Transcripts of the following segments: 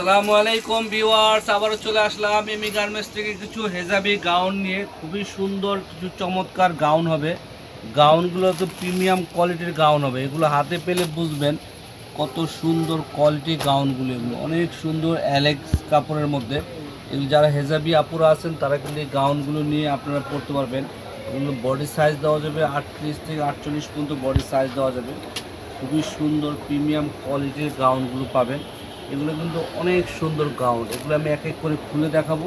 আসসালামু আলাইকুম ভিউয়ার্স, আবারও চলে আসলাম এমি গার্মেন্টস থেকে কিছু হেজাবি গাউন নিয়ে। খুবই সুন্দর, কিছু চমৎকার গাউন হবে। গাউনগুলো তো প্রিমিয়াম কোয়ালিটির গাউন হবে। এগুলো হাতে পেলে বুঝবেন কত সুন্দর কোয়ালিটি গাউনগুলো এগুলো। অনেক সুন্দর অ্যালেক্স কাপড়ের মধ্যে। এগুলো যারা হেজাবি আপুরা আছেন, তারা কিন্তু এই গাউনগুলো নিয়ে আপনারা পড়তে পারবেন। এগুলো বডি সাইজ দেওয়া যাবে আটত্রিশ থেকে আটচল্লিশ পর্যন্ত বডি সাইজ দেওয়া যাবে। খুবই সুন্দর প্রিমিয়াম কোয়ালিটির গাউনগুলো পাবেন। এগুলো কিন্তু অনেক সুন্দর গাউন এগুলো আমি এক এক করে খুলে দেখাবো।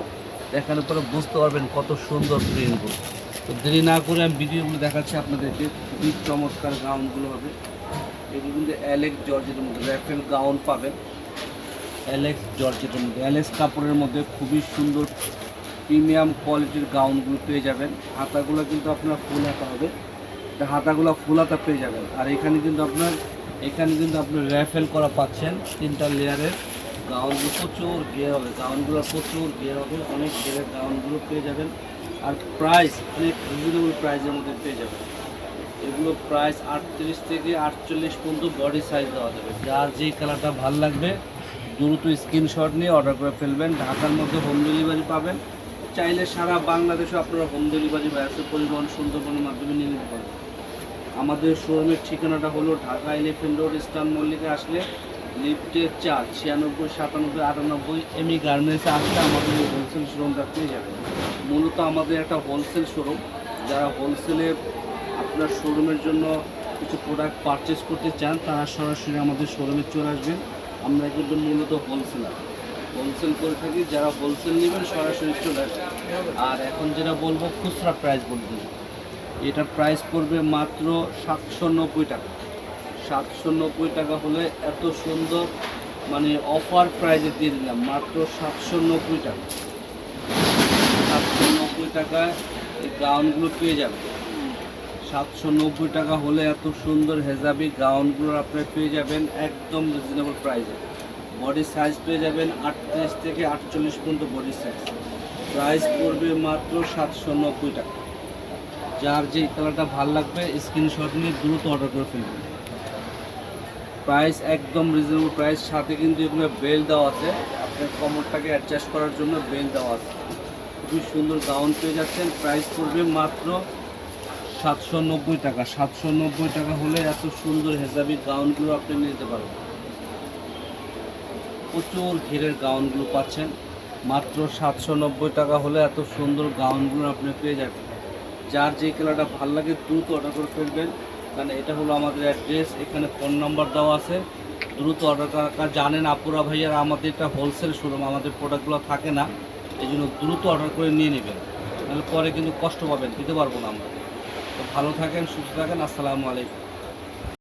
দেখানোর পরে বুঝতে পারবেন কত সুন্দর প্রিন্টগুলো তো দেরি না করে আমি ভিডিওগুলো দেখাচ্ছি আপনাদেরকে। খুবই চমৎকার গাউনগুলো হবে। এগুলো কিন্তু অ্যালেক্স জর্জেটের মধ্যে র্যাফেল গাউন পাবেন। অ্যালেক্স জর্জেটের মধ্যে অ্যালেক্স কাপড়ের মধ্যে খুবই সুন্দর প্রিমিয়াম কোয়ালিটির গাউনগুলো পেয়ে যাবেন। হাতাগুলো কিন্তু আপনার ফুল হাতা হবে হাতাগুলো ফুল হাতা পেয়ে যাবেন। আর এখানে কিন্তু আপনার এখানে কিন্তু আপনি র্যাফেল করা পাচ্ছেন, তিনটা লেয়ারের। গাউনগুলো প্রচুর গিয়ার হবে, গাউনগুলো প্রচুর গিয়ার হবে, অনেক গিয়ারের গাউনগুলো পেয়ে যাবেন। আর প্রাইস অনেক রিজনেবল প্রাইসের মধ্যে পেয়ে যাবেন। এগুলো প্রাইস আটত্রিশ থেকে আটচল্লিশ পর্যন্ত বডি সাইজ দেওয়া যাবে। যার যেই কালারটা ভালো লাগবে, দ্রুত স্ক্রিনশট নিয়ে অর্ডার করে ফেলবেন। ঢাকার মধ্যে হোম ডেলিভারি পাবেন। চাইলে সারা বাংলাদেশে আপনারা হোম ডেলিভারি ব্যবসা পরিবহন সুন্দরবনের মাধ্যমে নিয়ে নিতে পারবেন। আমাদের শোরুমের ঠিকানাটা হলো ঢাকা এলিফেন্ট রোড, ইস্টার্ন মল্লিকে আসলে লিফটের চার, ছিয়ানব্বই, সাতানব্বই, আটানব্বই, এমই গার্মেন্টসে আসলে আমাদের হোলসেল শোরুমটা পেয়ে যাবে মূলত আমাদের একটা হোলসেল শোরুম যারা হোলসেলে আপনার শোরুমের জন্য কিছু প্রোডাক্ট পারচেস করতে চান, তারা সরাসরি আমাদের শোরুমে চলে আসবেন। আমরা কিন্তু মূলত হোলসেলার হোলসেল করে থাকি, যারা হোলসেল নেবেন সরাসরি চলে আসবেন। আর এখন যেটা বলব, খুচরা প্রাইস বলে দিই এটার প্রাইস পড়বে মাত্র সাতশো নব্বই টাকা। সাতশো নব্বই টাকা হলে এত সুন্দর মানে অফার প্রাইজে দিয়ে দিলাম, মাত্র সাতশো নব্বই টাকা। সাতশো নব্বই টাকায় এই গাউনগুলো পেয়ে যাবে। সাতশো নব্বই টাকা হলে এত সুন্দর হেজাবি গাউনগুলো আপনারা পেয়ে যাবেন একদম রিজনেবল প্রাইসে বডি সাইজ পেয়ে যাবেন আটত্রিশ থেকে আটচল্লিশ পর্যন্ত বডি সাইজ প্রাইস পড়বে মাত্র সাতশো নব্বই টাকা। যার যে কালারটা ভালো লাগবে স্ক্রিনশট নিয়ে দ্রুত অর্ডার করে ফেলবেন প্রাইস একদম রিজনেবল প্রাইস সাথে কিন্তু এগুলো বেল দেওয়া আছে। আপনার কমরটাকে অ্যাডজাস্ট করার জন্য বেল দেওয়া আছে। খুবই সুন্দর গাউন পেয়ে যাচ্ছেন। প্রাইস পড়বে মাত্র সাতশো নব্বই টাকা। সাতশো নব্বই টাকা হলে এত সুন্দর হেজাবি গাউনগুলো আপনি নিতে পারবেন। প্রচুর ঘিরের গাউনগুলো পাচ্ছেন। মাত্র সাতশো নব্বই টাকা হলে এত সুন্দর গাউনগুলো আপনি পেয়ে যাবেন যার যে কালারটা ভালো লাগে দ্রুত অর্ডার করে ফেলবেন। কারণ এটা হলো আমাদের অ্যাড্রেস এখানে ফোন নাম্বার দেওয়া আছে। দ্রুত অর্ডার করা জানেন আপুরা ভাইয়ার আমাদের এটা হোলসেল শোরুম আমাদের প্রোডাক্টগুলো থাকে না। এই জন্য দ্রুত অর্ডার করে নিয়ে নেবেন। তাহলে পরে কিন্তু কষ্ট পাবেন, দিতে পারব না আমরা। তো ভালো থাকেন, সুস্থ থাকেন, আসসালামু আলাইকুম।